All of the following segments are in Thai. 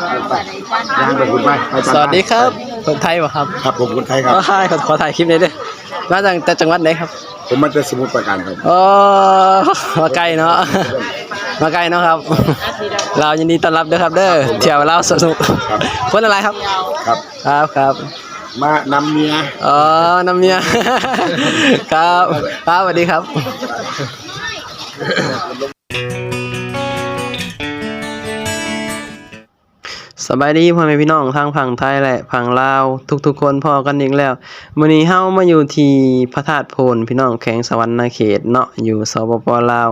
ย่างไปคุณไปไปจัดสวัสดีครับ คนไทยป่ะครับ ครับผมคนไทยครับอ๋อขอขอถ่ายคลิปหนี้อยด้วยมาจากแต่จังหวัดไหนครับ ผมมาจากสมุทรปราการครับอ๋อมาไกลเนาะมาไกลเนาะครับ เรายินดีต้อนรับด้วยครับเด้อเที่ยวเราสนุกคนอะไรครับ ครับครับครับมานำเมียอ๋อน้ำเมีย ครับ ครับสวัสดีครับ สบายดีพ่อแม่พี่น้องทางฝั่งไทยและฝั่งลาว ทุกๆ คนพอกันอีกแล้วมื้อนี้เฮามาอยู่ที่พระธาตุโพนพี่น้องแขวงสวรรณเขตเนาะอยู่สปปลาว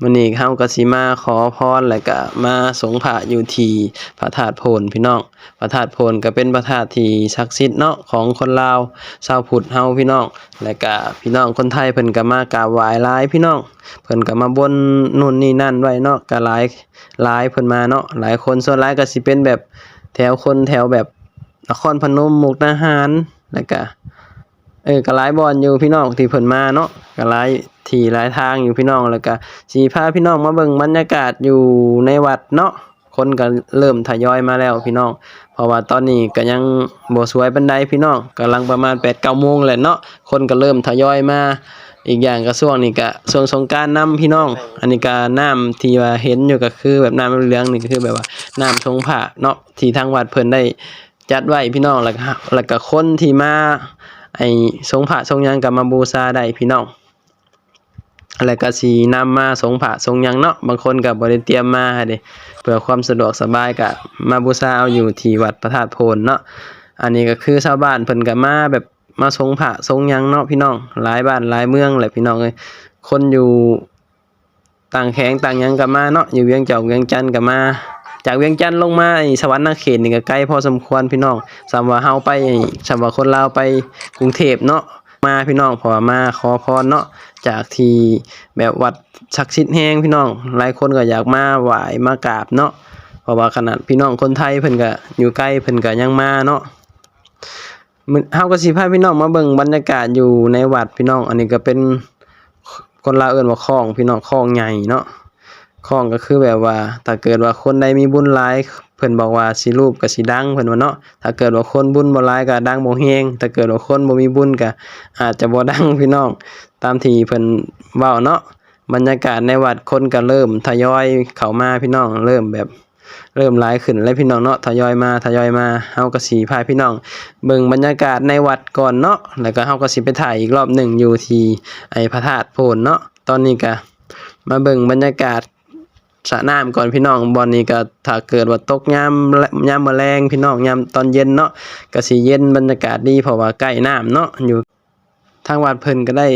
มื้อนี้เฮาก็สิมาขอพรแล้วก็มาสงฆ์พระอยู่ที่พระธาตุโพนพี่น้องพระธาตุโพนก็เป็นพระธาตุที่ศักดิ์สิทธิ์เนาะของคนลาวชาวพุทธเฮาพี่น้องและก็พี่น้องคนไทยเพิ่นก็มากราบไหว้หลายพี่น้องเพิ่นก็มาบนนู่นนี่นั่นไว้เนาะก็หลายหลายเพิ่นมาเนาะหลายคนส่วนหลายก็สิเป็นแบบแถวคนแถวแบบนครพนมมุกดาหารแล้วก็เออก็หลายบอนอยู่พี่น้องที่เพิ่นมาเนาะก็หลายที่หลายทางอยู่พี่น้องแล้วก็สิพาพี่น้องมาเบิ่งบรรยากาศอยู่ในวัดเนาะคนก็เริ่มทยอยมาแล้วพี่น้อง เพราะว่าตอนนี้ก็ยังบ่สวยปานใดพี่น้องกำลังประมาณ8-9โมงแหละเนาะคนก็เริ่มทยอยมา อีกอย่างก็ช่วงนี้ก็ช่วงสงกานต์น้ำพี่น้อง อันนี้ก็น้ำที่ว่าเห็นอยู่ก็คือแบบน้ำเหลืองนี่ก็คือแบบว่าน้ำทงผ้าเนาะที่ทางวัดเพิ่นได้จัดไว้พี่น้องแล้วก็แล้วก็คนที่มาไอ้สงผ้าสงยังก็มาบูชาได้พี่น้องแล้วก็สินำมาสงผ้าสงยังเนาะบางคนก็บ่ได้เตรียมมาเด้เพื่อความสะดวกสบายก็มาบูชาเอาอยู่ที่วัดพระธาตุโพนเนาะอันนี้ก็คือชาวบ้านเพิ่นก็มาแบบ มาทรงพระทรงยังเนาะพี่น้องหลายบ้านหลายเมืองแหละพี่น้องเอ้ยคนอยู่ต่างแขงต่างยังก็มาเนาะอยู่เวียงเจ้าเวียงจันทน์ก็มา จากเวียงจันทน์ลงมาไอ้สวรรค์นาเขตนี่ก็ไกล้พอสมควรพี่น้องสำว่าเฮาไปสำว่าคนลาวไปกรุงเทพเนาะมาพี่น้องพอมาขอพรเนาะจากที่แบบวัดศักดิ์สิทธิ์แฮงพี่น้อง หลายคนก็อยากมาไหว้มากราบเนาะเพราะว่าขนาดพี่น้องคนไทยเพิ่นก็อยู่ใกล้เพิ่นก็ยังมาเนาะ มื้อเฮาก็สิพาพี่น้องมาเบิ่งบรรยากาศอยู่ในวัดพี่น้อง อันนี้ก็เป็นคนลาวเอิ้นว่าคลองพี่น้องคลองใหญ่เนาะคลองก็คือแบบว่า ถ้าเกิดว่าคนใดมีบุญหลายเพิ่นบอกว่าสิรูปก็สิดังเพิ่นว่าเนาะถ้าเกิดว่าคนบุญบ่หลายก็ดังบ่แฮงถ้าเกิดว่าคนบ่มีบุญก็อาจจะบ่ดังพี่น้อง ตามที่เพิ่นเว้าเนาะบรรยากาศในวัดคนก็เริ่มทยอยเข้ามาพี่น้องเริ่มแบบ เริ่มหลายขึ้นแล้วพี่น้องเนาะทยอยมาทยอยมาเฮาก็สิพายพี่น้องเบิ่งบรรยากาศในวัดก่อนเนาะแล้วก็เฮาก็สิไปถ่ายอีกรอบหนึ่งอยู่ที่ไอพระธาตุโพนเนาะตอนนี้ก็มาเบิ่งบรรยากาศสระน้ำก่อนพี่น้องบอนนี้ก็ถ้าเกิดว่าตกยามยามมื้อแลงพี่น้องยามตอนเย็นเนาะก็สิเย็นบรรยากาศดีเพราะว่าใกล้น้ำเนาะอยู่ทางวัดเพิ่นก็ได้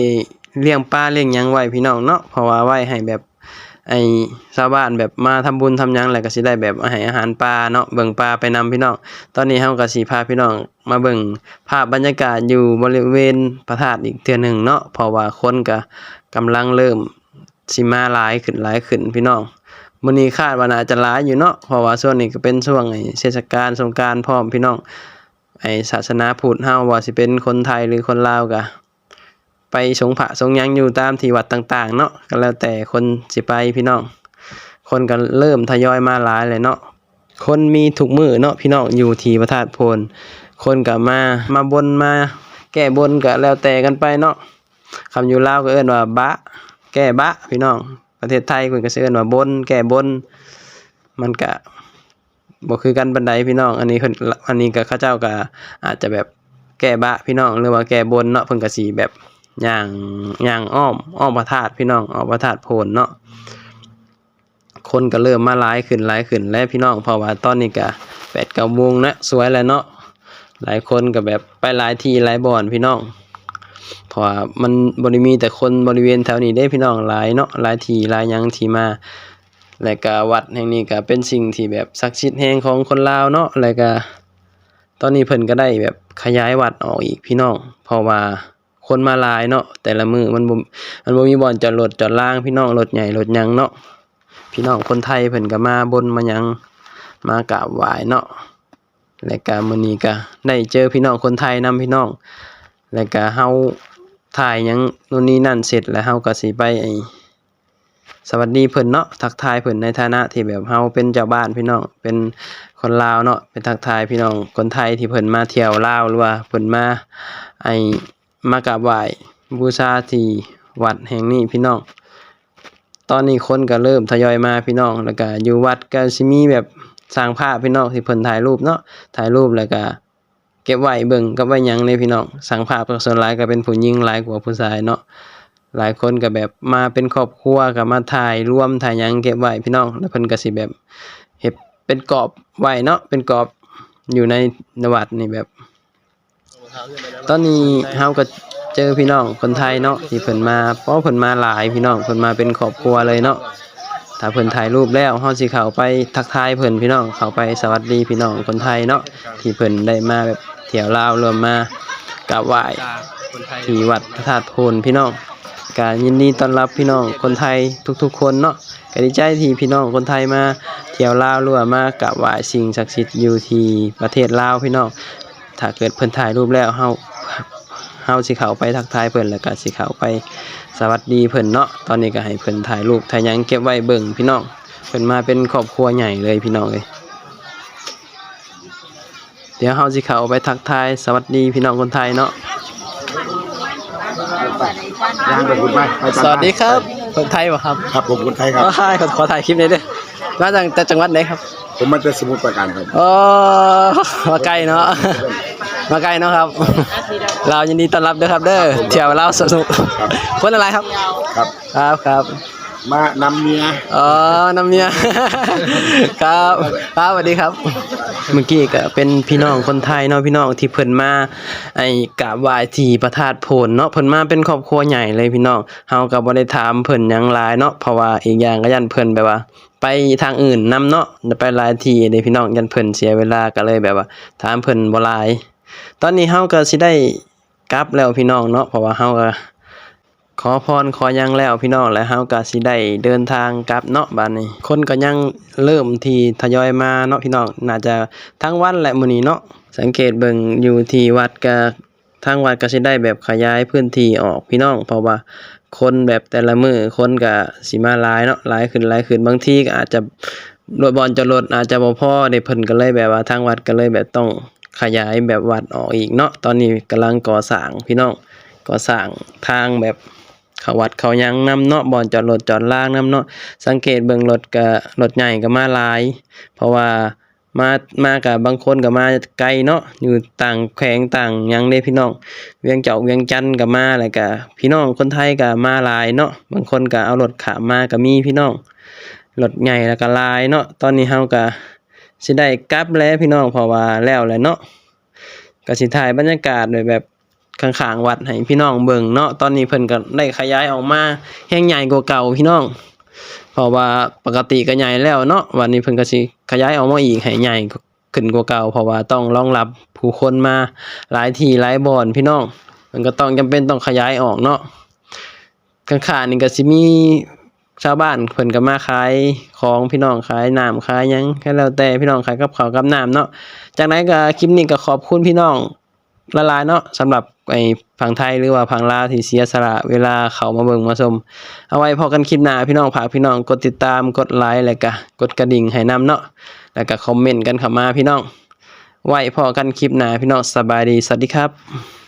เลี้ยงปลาเลี้ยงยังไว้พี่น้องเนาะเพราะว่าไว้ให้แบบ ไอ้ชาวบ้านแบบมาทำบุญทำหยังแล้วก็สิได้แบบให้อาหารปลาเนาะเบิ่งปลาไปนำพี่น้องตอนนี้เฮาก็สิพาพี่น้องมาเบิ่งภาพบรรยากาศอยู่บริเวณพระธาตุอีกเทื่อหนึ่งเนาะเพราะว่าคนก็กำลังเริ่มสิมาหลายขึ้นหลายขึ้นพี่น้องมื้อนี้คาดว่าน่าจะหลายอยู่เนาะเพราะว่าช่วงนี้ก็เป็นช่วงไอ้เทศกาลสงกรานต์พร้อมพี่น้องไอ้ศาสนาพุทธเฮาว่าสิเป็นคนไทยหรือคนลาวก็ ไปสงพระสงยังอยู่ตามที่วัดต่างๆ เนาะก็แล้วแต่คนสิไปพี่น้อง คนก็เริ่มทยอยมาหลายเลยเนาะคนมีทุกมือเนาะพี่น้องอยู่ที่พระธาตุโพนคนก็มามาบนมาแก้บนก็แล้วแต่กันไปเนาะคำอยู่ลาวก็เอิ้นว่าบะ แก้บะพี่น้อง ประเทศไทยเพิ่นก็สิเอิ้นว่าบน แก้บน มันก็บ่คือกันปานใดพี่น้อง อันนี้เพิ่นอันนี้ก็เขาเจ้าก็อาจจะแบบแก้บะพี่น้องหรือว่าแก้บนเนาะเพิ่นก็สิแบบ อย่างอย่างอ้อมอ้อมพระธาตุพี่น้องอ้อมพระธาตุโพนเนาะคนก็เริ่มมาหลายขึ้นหลายขึ้นแล้วพี่น้องเพราะว่าตอนนี้ก็แปดเก้าโมงนะสวยแล้วเนาะหลายคนก็แบบไปหลายที่หลายบ่อนพี่น้องเพราะว่ามันบริมีแต่คนบริเวณแถวนี้ได้พี่น้องหลายเนาะหลายทีหลายยังทีมาและก็วัดแห่งนี้ก็เป็นสิ่งที่แบบศักดิ์สิทธิ์แห่งของคนลาวเนาะแล้วก็ตอนนี้เพิ่นก็ได้แบบขยายวัดออกอีกพี่น้อง เพราะว่า คนมาลายเนาะแต่ละมือมันบ่มันบ่มีบ่อนจอดรถจอดล่างพี่น้องรถใหญ่รถยังเนาะพี่น้องคนไทยเพิ่นก็มาบนมายังมากราบไหว้เนาะและก็มื้อนี้ก็ได้เจอพี่น้องคนไทยนํพี่น้องและก็เฮาถ่ายหยังนู่นนี่นั่นเสร็จแล้วเฮาก็สิไปไอ้สวัสดีเพิ่นเนาะทักทายเพิ่นในฐานะที่แบบเฮาเป็นเจ้าบ้านพี่น้องเป็นคนลาวเนาะเป็นทักทายพี่น้องคนไทยที่เพิ่นมาเที่ยวลาวหรือว่าเพิ่นมาไอ มากราบไหว้บูชาที่วัดแห่งนี้พี่น้อง ตอนนี้คนก็เริ่มทยอยมาพี่น้องแล้วก็อยู่วัดก็สิมีแบบสร้างภาพพี่น้องที่เพิ่นถ่ายรูปเนาะถ่ายรูปแล้วก็เก็บไว้เบิ่งกับไว้หยังในพี่น้องสร้างภาพก็ส่วนหลายก็เป็นผู้หญิงหลายกว่าผู้ชายเนาะหลายคนก็แบบมาเป็นครอบครัวก็มาถ่ายร่วมถ่ายหยังเก็บไว้พี่น้องแล้วเพิ่นก็สิแบบเฮ็ดเป็นกรอบไว้เนาะเป็นกรอบอยู่ในนวัดนี่แบบ ตอนนี้เฮาก็เจอพี่น้องคนไทยเนาะที่เพิ่นมาเพราะเพิ่นมาหลายพี่น้องเพิ่นมาเป็นครอบครัวเลยเนาะถ้าเพิ่นถ่ายรูปแล้วเฮาสิเข้าไปทักทายเพิ่นพี่น้องเข้าไปสวัสดีพี่น้องคนไทยเนาะที่เพิ่นได้มาแบบเที่ยวลาวรวมมากราบไหว้ที่วัดพระธาตุโพนพี่น้องก็ยินดีต้อนรับพี่น้องคนไทยทุกๆ คนเนาะก็ดีใจที่พี่น้องคนไทยมาเที่ยวลาวรวมมากราบไหว้สิ่งศักดิ์สิทธิ์อยู่ที่ประเทศลาวพี่น้อง ถ้าเกิดเพิ่นถ่ายรูปแล้วเฮาเฮาสิเข้าไปทักทายเพิ่นแล้วก็สิเข้าไปสวัสดีเพิ่นเนาะตอนนี้ก็ให้เพิ่นถ่ายรูปถ่ายหยังเก็บไว้เบิ่งพี่น้องเพิ่นมาเป็นครอบครัวใหญ่เลยพี่น้องเอ้ยเดี๋ยวเฮาสิเข้าไปทักทายสวัสดีพี่น้องคนไทยเนาะย่างไปคุณไปไปสวัสดีครับคนไทยบ่ครับครับผมคนไทยครับอ๋อขอขอถ่ายคลิปหน่อยเด้อมาจากแต่จังหวัดไหนครับ ผมมาจากสมุทรปราการครับอ๋อมาไกลเนาะมาไกลเนาะครับ เรายินดีต้อนรับเด้อครับเด้อเที่ยวเราวสนุกครับคนอะไรครับ ครับครับครับ มานำเมียอ๋อน้ำเมีย ครับครับสวัสดีครับ เมื่อกี้ก็เป็นพี่น้องคนไทยเนาะพี่น้องที่เพิ่นมาไอ้กราบไหว้ที่พระธาตุโพนเนาะเพิ่นมาเป็นครอบครัวใหญ่เลยพี่น้องเฮาก็บ่ได้ถามเพิ่นหยังหลายเนาะเพราะว่าอีกอย่างก็ยันเพิ่นแบบว่า ไปทางอื่นนํเนาะไปหลายทีเด้พี่น้องยันเพิ่นเสียเวลาก็เลยแบบว่า ถามเพิ่นบ่หลาย ตอนนี้เฮาก็สิได้กลับแล้วพี่น้องเนาะเพราะว่าเฮาก็ ขอพรขอยังแล้วพี่น้องแล้วเฮาก็สิได้เดินทางกลับเนาะบัดนี้ คนก็ยังเริ่มที่ทยอยมาเนาะพี่น้องน่าจะทั้งวันแหละมื้อนี้เนาะสังเกตเบิ่งอยู่ที่วัดก็ทางวัดก็สิได้แบบขยายพื้นที่ออกพี่น้อง เพราะว่าคนแบบแต่ละมือคนก็สิมาหลายเนาะหลายขึ้นหลายขึ้นบางทีก็อาจจะรถบอลจะรถอาจจะบ่พอได้เพิ่นก็เลยแบบว่าทางวัดก็เลยแบบต้องขยายแบบวัดออกอีกเนาะตอนนี้กำลังก่อสร้างพี่น้องก่อสร้างทางแบบ เขาวัดเขายังนำเนาะบ่อนจอดรถจอดล่างนำเนาะสังเกตเบิ่งรถก็รถใหญ่ก็มาลาย เพราะว่ามามากับบางคนก็มาไกลเนาะอยู่ต่างแขวงต่างยังเด้พี่น้อง เวียงเจ้าเวียงจันทน์ก็มาแล้วก็พี่น้องคนไทยก็มาลายเนาะบางคนก็เอารถขามาก็มีพี่น้องรถใหญ่แล้วก็ลายเนาะตอนนี้เฮาก็สิได้กลับแล้วพี่น้องเพราะว่าแล้วแหละเนาะก็สิถ่ายบรรยากาศโดยแบบ ข้างๆวัดให้พี่น้องเบิ่งเนาะตอนนี้เพิ่นก็ได้ขยายออกมาแห่งใหญ่กว่าเก่าพี่น้องเพราะว่าปกติก็ใหญ่แล้วเนาะวันนี้เพิ่นก็สิขยายออกมาอีกให้ใหญ่ขึ้นกว่าเก่าเพราะว่าต้องรองรับผู้คนมาหลายทีหลายบ่อนพี่น้องมันก็ต้องจำเป็นต้องขยายออกเนาะข้างๆนี่ก็สิมีชาวบ้านเพิ่นก็มาขายของพี่น้องขายน้ำขายยังก็แล้วแต่พี่น้องขายกับข้าวกับน้ำเนาะจากนั้นก็คลิปนี้ก็ขอบคุณพี่น้อง ละลายเนาะสำหรับไอ้ฝั่งไทยหรือว่าฝั่งลาวที่เสียสละเวลาเขามาเบิ่งมาชมเอาไว้พอกันคลิปหน้าพี่น้องฝากพี่น้องกดติดตามกดไลค์แล้วก็กดกระดิ่งให้นำเนาะแล้วก็คอมเมนต์กันเข้ามาพี่น้อง ไว้พอกันคลิปหน้าพี่น้องสบายดีสวัสดีครับ